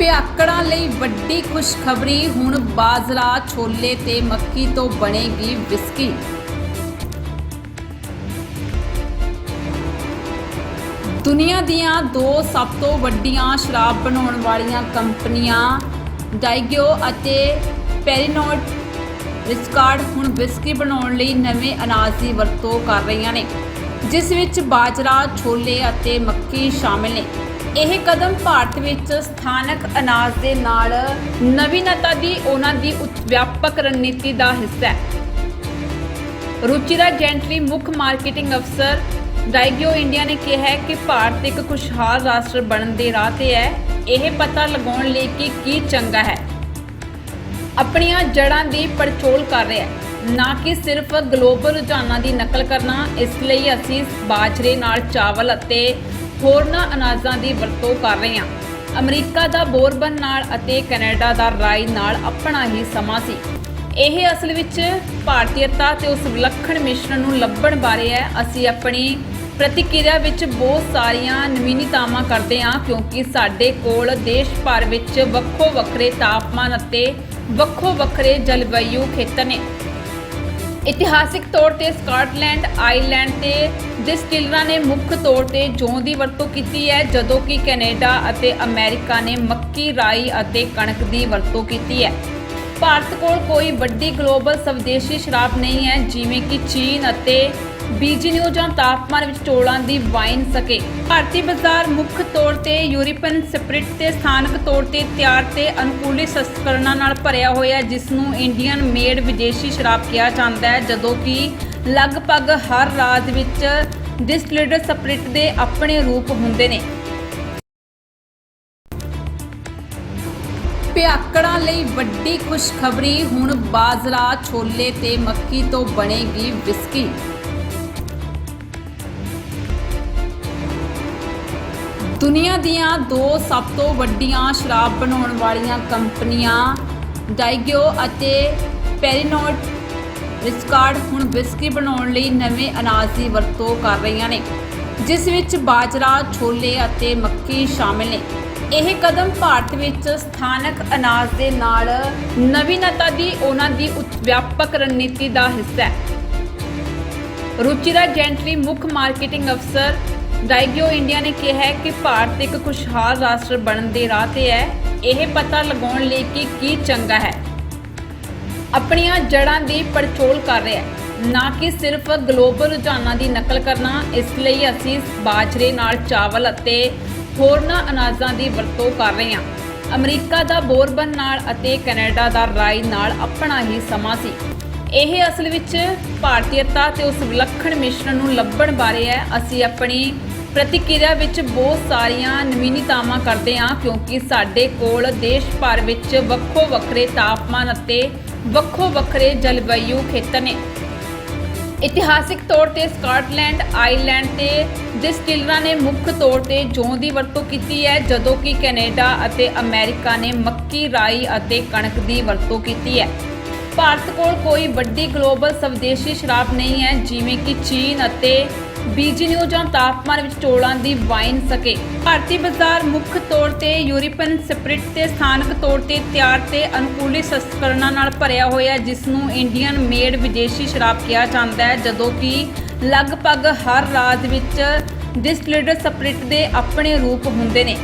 ਭਿਆਕੜਾਂ ਲਈ ਵੱਡੀ ਖੁਸ਼ਖਬਰੀ ਹੁਣ ਬਾਜਰਾ, ਛੋਲੇ ਤੇ ਮੱਕੀ ਤੋਂ ਬਣੇਗੀ ਵਿਸਕੀ। ਦੁਨੀਆ ਦੀਆਂ ਦੋ ਸਭ ਤੋਂ ਵੱਡੀਆਂ ਸ਼ਰਾਬ ਬਣਾਉਣ ਵਾਲੀਆਂ ਕੰਪਨੀਆਂ ਡਾਈਗਿਓ ਅਤੇ ਪੈਰੀਨੋਟ ਰਿਸਕਾਰਡ ਹੁਣ ਵਿਸਕੀ ਬਣਾਉਣ ਲਈ ਨਵੇਂ ਅਨਾਜ ਦੀ ਵਰਤੋਂ ਕਰ ਰਹੀਆਂ ਨੇ, ਜਿਸ ਵਿੱਚ ਬਾਜਰਾ, ਛੋਲੇ ਅਤੇ ਮੱਕੀ ਸ਼ਾਮਿਲ ਨੇ। ਇਹ ਕਦਮ ਭਾਰਤ ਵਿੱਚ ਸਥਾਨਕ ਅਨਾਜ ਦੇ ਨਾਲ ਨਵੀਨਤਾ ਦੀ ਉਹਨਾਂ ਦੀ ਵਿਆਪਕ ਰਣਨੀਤੀ ਦਾ ਹਿੱਸਾ ਹੈ। ਰੁਚਿਰਾ ਜੈਂਟਲੀ ਮੁੱਖ ਮਾਰਕੀਟਿੰਗ ਅਫਸਰ ਡਾਈਗਿਓ ਇੰਡੀਆ ਨੇ ਕਿਹਾ ਹੈ ਕਿ ਭਾਰਤ ਇੱਕ ਖੁਸ਼ਹਾਲ ਰਾਸ਼ਟਰ ਬਣਨ ਦੇ ਰਾਹ ਤੇ ਹੈ। ਇਹ ਪਤਾ ਲਗਾਉਣ ਲਈ ਕਿ ਕੀ ਚੰਗਾ ਹੈ। ਆਪਣੀਆਂ ਜੜ੍ਹਾਂ ਦੀ ਪੜਚੋਲ ਕਰ ਰਿਹਾ ਹੈ। ਨਾ ਕਿ ਸਿਰਫ ਗਲੋਬਲ ਰੁਝਾਨਾਂ ਦੀ ਨਕਲ ਕਰਨਾ। ਇਸ ਲਈ ਅਸੀਂ ਬਾਜਰੇ ਨਾਲ ਚਾਵਲ ਅਤੇ ਹੋਰਨਾਂ ਅਨਾਜਾਂ ਦੀ ਵਰਤੋਂ ਕਰ ਰਹੇ ਹਾਂ। ਅਮਰੀਕਾ ਦਾ ਬੋਰਬਨ ਨਾਲ ਅਤੇ ਕੈਨੇਡਾ ਦਾ ਰਾਈ ਨਾਲ ਆਪਣਾ ਹੀ ਸਮਾਂ ਸੀ। ਇਹ ਅਸਲ ਵਿੱਚ ਭਾਰਤੀਅਤਾ ਤੇ ਉਸ ਵਿਲੱਖਣ ਮਿਸ਼ਰਣ ਨੂੰ ਲੱਭਣ ਬਾਰੇ ਹੈ। ਅਸੀਂ ਆਪਣੀ ਪ੍ਰਤੀਕਿਰਿਆ ਵਿੱਚ ਬਹੁਤ ਸਾਰੀਆਂ ਨਵੀਨਤਾਵਾਂ ਕਰਦੇ ਹਾਂ, ਕਿਉਂਕਿ ਸਾਡੇ ਕੋਲ ਦੇਸ਼ ਭਰ ਵਿੱਚ ਵੱਖੋ ਵੱਖਰੇ ਤਾਪਮਾਨ ਅਤੇ ਵੱਖੋ ਵੱਖਰੇ ਜਲਵਾਯੂ ਖੇਤਰ ਨੇ। ਇਤਿਹਾਸਿਕ ਤੌਰ ਤੇ ਸਕਾਟਲੈਂਡ, ਆਇਰਲੈਂਡ ਤੇ ਡਿਸਟਿਲਰਾਂ ਨੇ ਮੁੱਖ ਤੌਰ ਤੇ ਜੌਂ ਦੀ ਵਰਤੋਂ ਕੀਤੀ ਹੈ, ਜਦੋਂ ਕਿ ਕੈਨੇਡਾ ਅਤੇ ਅਮਰੀਕਾ ਨੇ ਮੱਕੀ, ਰਾਈ ਅਤੇ ਕਣਕ ਦੀ ਵਰਤੋਂ ਕੀਤੀ ਹੈ। ਭਾਰਤ ਕੋਲ ਕੋਈ ਵੱਡੀ ਗਲੋਬਲ ਸਵਦੇਸ਼ੀ ਸ਼ਰਾਬ ਨਹੀਂ ਹੈ, ਜਿਵੇਂ ਕਿ ਚੀਨ ਅਤੇ ਬੀਜਿੰਗ ਜਾਂ ਤਾਪਮਾਨ ਵਿੱਚ ਚੋਲਾਂ ਦੀ ਵਾਈਨ ਸਕੇ। ਭਾਰਤੀ ਬਾਜ਼ਾਰ ਮੁੱਖ ਤੌਰ ਤੇ ਯੂਰਪੀਅਨ ਸਪਿਰਿਟ ਤੇ ਸਥਾਨਕ ਤੌਰ ਤੇ ਤਿਆਰ ਤੇ ਅਨੁਕੂਲਿਤ ਸੰਸਕਰਣਾਂ ਨਾਲ ਭਰਿਆ ਹੋਇਆ ਜਿਸ ਨੂੰ ਇੰਡੀਅਨ ਮੇਡ ਵਿਦੇਸ਼ੀ ਸ਼ਰਾਬ ਕਿਹਾ ਜਾਂਦਾ ਹੈ, ਜਦੋਂ ਕਿ ਲਗਭਗ ਹਰ ਰਾਜ ਵਿੱਚ ਡਿਸਟਿਲਡ ਸਪਿਰਿਟ ਦੇ ਆਪਣੇ ਰੂਪ ਹੁੰਦੇ ਨੇ। ਭਿਆਕੜਾਂ ਲਈ ਵੱਡੀ ਖੁਸ਼ਖਬਰੀ, ਹੁਣ ਬਾਜਰਾ, ਛੋਲੇ ਤੇ ਮੱਕੀ ਤੋਂ ਬਣੇਗੀ ਵਿਸਕੀ ਦੁਨੀਆ ਦੀਆਂ ਦੋ ਸਭ ਤੋਂ ਵੱਡੀਆਂ ਸ਼ਰਾਬ ਬਣਾਉਣ ਵਾਲੀਆਂ ਕੰਪਨੀਆਂ ਡਾਈਗਿਓ ਅਤੇ ਪੈਰੀਨੋਟ ਰਿਸਕਾਰਡ ਹੁਣ ਵਿਸਕੀ ਬਣਾਉਣ ਲਈ ਨਵੇਂ ਅਨਾਜ ਦੀ ਵਰਤੋਂ ਕਰ ਰਹੀਆਂ ਨੇ, ਜਿਸ ਵਿੱਚ ਬਾਜਰਾ, ਛੋਲੇ ਅਤੇ ਮੱਕੀ ਸ਼ਾਮਿਲ ਨੇ। ਇਹ ਕਦਮ ਭਾਰਤ ਵਿੱਚ ਸਥਾਨਕ ਅਨਾਜ ਦੇ ਨਾਲ ਨਵੀਨਤਾ ਦੀ ਉਹਨਾਂ ਦੀ ਵਿਆਪਕ ਰਣਨੀਤੀ ਦਾ ਹਿੱਸਾ ਹੈ। ਰੁਚਿਰਾ ਜੈਂਟਲੀ ਮੁੱਖ ਮਾਰਕੀਟਿੰਗ ਅਫਸਰ ਡਾਈਗਿਓ ਇੰਡੀਆ ਨੇ ਕਿਹਾ ਹੈ ਕਿ ਭਾਰਤ ਇੱਕ ਖੁਸ਼ਹਾਲ ਰਾਸ਼ਟਰ ਬਣਨ ਦੇ ਰਾਹ ਤੇ ਹੈ। ਇਹ ਪਤਾ ਲਗਾਉਣ ਲਈ ਕਿ ਕੀ ਚੰਗਾ ਹੈ। ਆਪਣੀਆਂ ਜੜ੍ਹਾਂ ਦੀ ਪੜਚੋਲ ਕਰ ਰਿਹਾ ਹੈ। ਨਾ ਕਿ ਸਿਰਫ ਗਲੋਬਲ ਰੁਝਾਨਾਂ ਦੀ ਨਕਲ ਕਰਨਾ। ਇਸ ਲਈ ਅਸੀਂ ਬਾਜਰੇ ਨਾਲ ਚਾਵਲ ਅਤੇ ਹੋਰਨਾਂ ਅਨਾਜਾਂ ਦੀ ਵਰਤੋਂ ਕਰ ਰਹੇ ਹਾਂ। ਅਮਰੀਕਾ ਦਾ ਬੋਰਬਨ ਨਾਲ ਅਤੇ ਕੈਨੇਡਾ ਦਾ ਰਾਈ ਨਾਲ ਆਪਣਾ ਹੀ ਸਮਾਂ ਸੀ। ਇਹ ਅਸਲ ਵਿੱਚ ਭਾਰਤੀਅਤਾ ਤੇ ਉਸ ਵਿਲੱਖਣ ਮਿਸ਼ਰਣ ਨੂੰ ਲੱਭਣ ਬਾਰੇ ਹੈ। ਅਸੀਂ ਆਪਣੀ ਪ੍ਰਤੀਕਿਰਿਆ ਵਿੱਚ ਬਹੁਤ ਸਾਰੀਆਂ ਨਵੀਨਤਾਵਾਂ ਕਰਦੇ ਹਾਂ, ਕਿਉਂਕਿ ਸਾਡੇ ਕੋਲ ਦੇਸ਼ ਭਰ ਵਿੱਚ ਵੱਖੋ ਵੱਖਰੇ ਤਾਪਮਾਨ ਅਤੇ ਵੱਖੋ ਵੱਖਰੇ ਜਲਵਾਯੂ ਖੇਤਰ ਨੇ। ਇਤਿਹਾਸਿਕ ਤੌਰ ਤੇ ਸਕਾਟਲੈਂਡ, ਆਇਰਲੈਂਡ ਤੇ ਡਿਸਟਿਲਰਾਂ ਨੇ ਮੁੱਖ ਤੌਰ ਤੇ ਜੌਂ ਦੀ ਵਰਤੋਂ ਕੀਤੀ ਹੈ, ਜਦੋਂ ਕਿ ਕੈਨੇਡਾ ਅਤੇ ਅਮਰੀਕਾ ਨੇ ਮੱਕੀ, ਰਾਈ ਅਤੇ ਕਣਕ ਦੀ ਵਰਤੋਂ ਕੀਤੀ ਹੈ। ਭਾਰਤ ਕੋਲ ਕੋਈ ਵੱਡੀ ਗਲੋਬਲ ਸਵਦੇਸ਼ੀ ਸ਼ਰਾਬ ਨਹੀਂ ਹੈ ਜਿਵੇਂ ਕਿ ਚੀਨ ਅਤੇ ਬੀਜੀਨਿਊ ਜਾਂ ਤਾਪਮਾਨ ਵਿੱਚ ਚੋਲਾਂ ਦੀ ਵਾਈਨ ਸਕੇ। ਭਾਰਤੀ ਬਾਜ਼ਾਰ ਮੁੱਖ ਤੌਰ ਤੇ ਯੂਰਪੀਅਨ ਸਪਰਿਟ ਤੇ ਸਥਾਨਕ ਤੌਰ ਤੇ ਤਿਆਰ ਤੇ ਅਨੁਕੂਲਿਤ ਸੰਸਕਰਣਾਂ ਨਾਲ ਭਰਿਆ ਹੋਇਆ ਹੈ, ਜਿਸ ਨੂੰ ਇੰਡੀਅਨ ਮੇਡ ਵਿਦੇਸ਼ੀ ਸ਼ਰਾਬ ਕਿਹਾ ਜਾਂਦਾ ਹੈ ਜਦੋਂ ਕਿ ਲਗਭਗ ਹਰ ਰਾਜ ਵਿੱਚ ਡਿਸਟਿਲਡ ਸਪਰਿਟ ਦੇ ਆਪਣੇ ਰੂਪ ਹੁੰਦੇ ਨੇ।